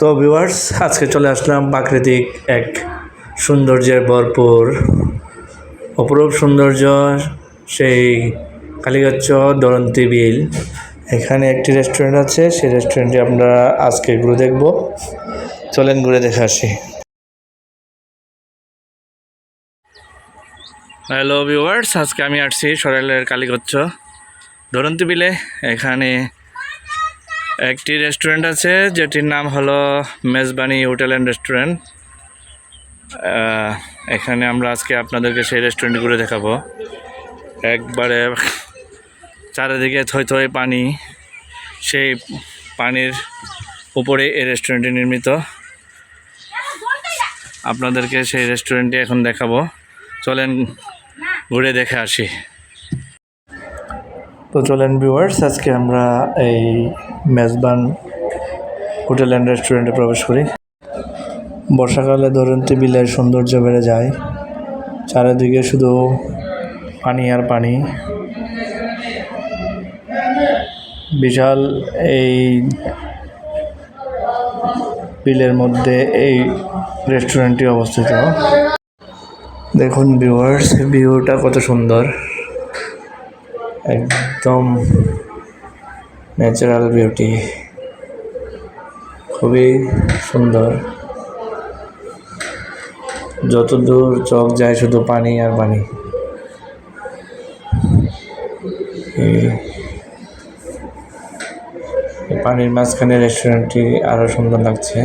তো ভিউয়ার্স আজকে চলে আসলাম প্রাকৃতিক এক সৌন্দর্যের ভরপুর, অপরূপ সৌন্দর্য, সেই কালীগচ্ছ দরন্তি বিল। এখানে একটি রেস্টুরেন্ট আছে, সেই রেস্টুরেন্টে আমরা আজকে ঘুরে দেখব। চলেন ঘুরে দেখে আসি। হ্যালো ভিউয়ার্স আজকে আমি আসছি সরাইলের কালীগচ্ছ দরন্তি বিলে। এখানে একটি রেস্টুরেন্ট আছে, যেটির নাম হলো মেজবানি হোটেল অ্যান্ড রেস্টুরেন্ট। এখানে আমরা আজকে আপনাদেরকে সেই রেস্টুরেন্ট ঘুরে দেখাবো। একবারে চারিদিকে থই থই পানি, সেই পানির উপরে এই রেস্টুরেন্টটি নির্মিত। আপনাদেরকে সেই রেস্টুরেন্টটি এখন দেখাবো। চলেন ঘুরে দেখে আসি। তো চলেন ভিউয়ার্স আজকে আমরা এই মেজবান হোটেল অ্যান্ড রেস্টুরেন্টে প্রবেশ করি। বর্ষাকালে দরন্তি বিলের সৌন্দর্য বেড়ে যায়। চারিদিকে শুধু পানি আর পানি। বিশাল এই বিলের মধ্যে এই রেস্টুরেন্টটি অবস্থিত। দেখুন ভিউয়ার্স, ভিউটা কত সুন্দর। একদম ন্যাচারাল বিউটি। খুবই সুন্দর। যত দূর চোখ যায় শুধু পানি আর পানি। পানির মাঝখানে রেস্টুরেন্টটি আরও সুন্দর লাগছে।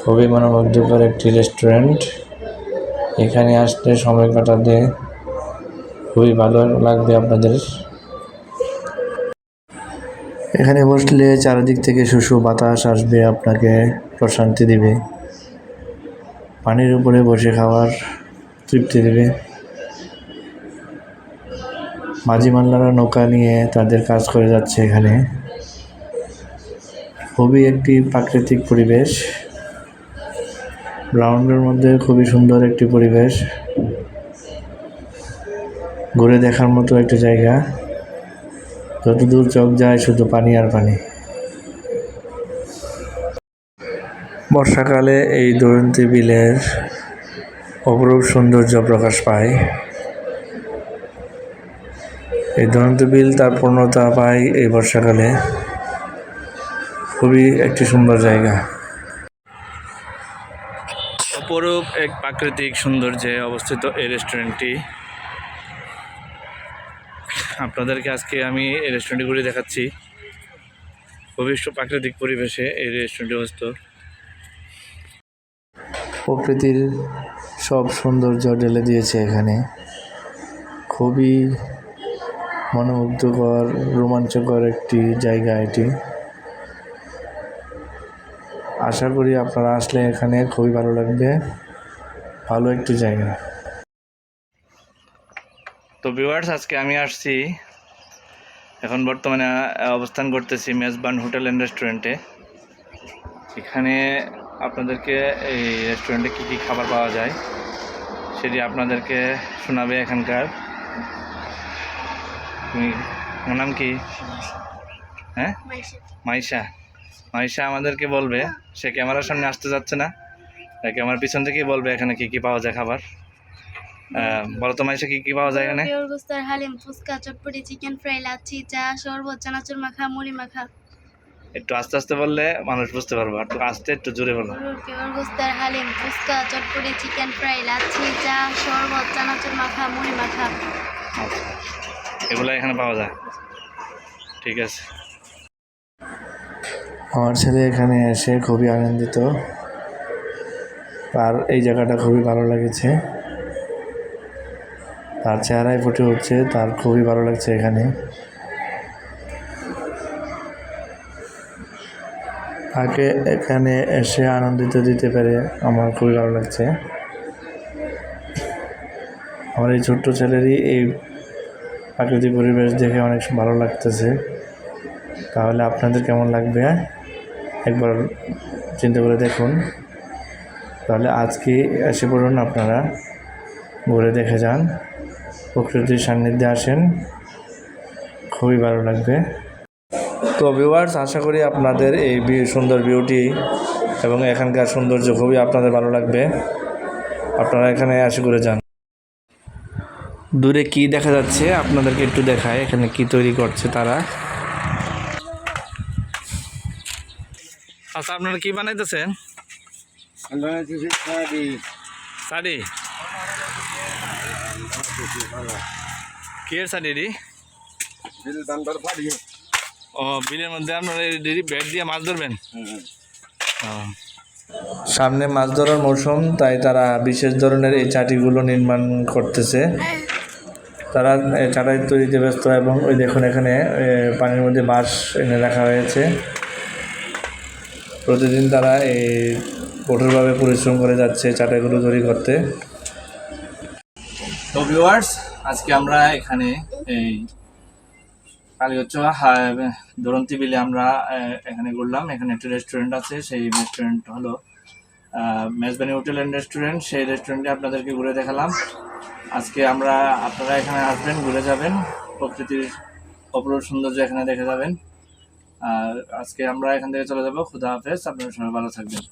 খুবই মনোমুগ্ধকর একটি রেস্টুরেন্ট। এখানে আসলে সময় কাটাতে খুবই ভালো লাগবে আপনাদের। এখানে বসলে চারিদিক থেকে শুশু বাতাস আসবে, আপনাকে প্রশান্তি দিবে। পানির উপরে বসে খাওয়ার তৃপ্তি দেবে। মাঝি মাল্লারা নৌকা নিয়ে তাদের কাজ করে যাচ্ছে এখানে। খুবই একটি প্রাকৃতিক পরিবেশ। গ্রাউন্ডের মধ্যে খুবই সুন্দর একটি পরিবেশ। ঘুরে দেখার মতো একটা জায়গা। যতদূর চোখ যায় শুধু পানি আর পানি। বর্ষাকালে এই দরন্তি বিলের অপরূপ সৌন্দর্য প্রকাশ পায়। এই দরন্তি বিল তার পূর্ণতা পায় এই বর্ষাকালে। খুবই একটি সুন্দর জায়গা। অপরূপ এক প্রাকৃতিক সৌন্দর্যে অবস্থিত এই রেস্টুরেন্টটি আপনাদেরকে আজকে আমি এই রেস্টুরেন্টে ঘুরে দেখাচ্ছি। খুবই প্রাকৃতিক পরিবেশে এই রেস্টুরেন্টে অবস্থিত। প্রকৃতির সব সৌন্দর্য ঢেলে দিয়েছে এখানে। খুবই মনোমুগ্ধকর, রোমাঞ্চকর একটি জায়গা এটি। আশা করি আপনারা আসলে এখানে খুবই ভালো লাগবে। ভালো একটি জায়গা। তো ভিউয়ার্স আজকে আমি আসছি এখন বর্তমানে অবস্থান করতেছি মেজবান হোটেল অ্যান্ড রেস্টুরেন্টে এখানে আপনাদেরকে এই রেস্টুরেন্টে কী কী খাবার পাওয়া যায় সেটি আপনাদেরকে শোনাবে এখানকার। তুমি নাম কি? হ্যাঁ? মাইশা। মাইশা। আমাদেরকে বলবে। সে ক্যামেরার সামনে আসতে যাচ্ছে না। তাই ক্যামেরার পিছন থেকেই বলবে এখানে কি কি পাওয়া যায় খাবার। বলো তো মাইশা কি কি পাওয়া যায় এখানে? পিওর গোস্তার হালিম ফুচকা চটপটি চিকেন ফ্রাই লাচ্ছি চা শরবত চানাচুর মাখা মুড়ি মাখা। একটু আস্তে আস্তে বললে মানুষ বুঝতে পারবে একটু আস্তে একটু জোরে বলো। পিওর গুস্তার হালিম ফুচকা চটপটি চিকেন ফ্রাই লাচ্ছি চা শরবত চানাচুর মাখা মুড়ি মাখা। আচ্ছা এগুলো এখানে পাওয়া যায়। ঠিক আছে। আমার ছেলে এখানে এসে খুবই আনন্দিত। আর এই জায়গাটা খুবই ভালো লেগেছে। তার চেহারায় ফুটে উঠছে, তার খুবই ভালো লাগছে এখানে। তাকে এখানে এসে আনন্দিত দিতে পেরে আমার খুবই ভালো লাগছে। আমার এই ছোট্ট ছেলেরই এই প্রাকৃতিক পরিবেশ দেখে অনেক ভালো লাগতেছে। তাহলে আপনাদের কেমন লাগবে? একবার চিন্তা করে দেখুন। তাহলে আজকে এসে পড়ুন আপনারা ঘুরে দেখে যান। প্রকৃতির সান্নিধ্যে আসেন। খুবই ভালো লাগবে। তো ভিউয়ার্স আশা করি আপনাদের এই সুন্দর বিউটি এবং এখানকার সৌন্দর্য খুবই আপনাদের ভালো লাগবে। আপনারা এখানে আসে করে যান। দূরে কি দেখা যাচ্ছে? আপনাদেরকে একটু দেখায় এখানে কি তৈরি করছে তারা। আচ্ছা আপনারা কি বানাইতেছেন? শাড়ি? ব্যাট দিয়ে মাছ ধরবেন? সামনে মাছ ধরার মৌসুম, তাই তারা বিশেষ ধরনের এই চাটিগুলো নির্মাণ করতেছে। তারা চাটাই তৈরিতে ব্যস্ত এবং ওই দেখুন এখানে পানির মধ্যে বাঁশ এনে রাখা হয়েছে। প্রতিদিন তারা এই কঠোরভাবে পরিশ্রম করে যাচ্ছে চাটাইগুলো তৈরি করতে। তো ভিউয়ার্স, আজকে আমরা এখানে এই কালীগচ্ছ দরন্তি বিলে আমরা এখানে ঘুরলাম। এখানে একটি রেস্টুরেন্ট আছে, সেই রেস্টুরেন্ট হলো মেজবানি হোটেল অ্যান্ড রেস্টুরেন্ট সেই রেস্টুরেন্টে আপনাদেরকে ঘুরে দেখালাম। আজকে আমরা, আপনারা এখানে আসবেন, ঘুরে যাবেন। প্রকৃতির অপরূপ সৌন্দর্য এখানে দেখে যাবেন। আর আজকে আমরা এখান থেকে চলে যাব। খুদা হাফেজ। আপনারা সবাই ভালো থাকবেন।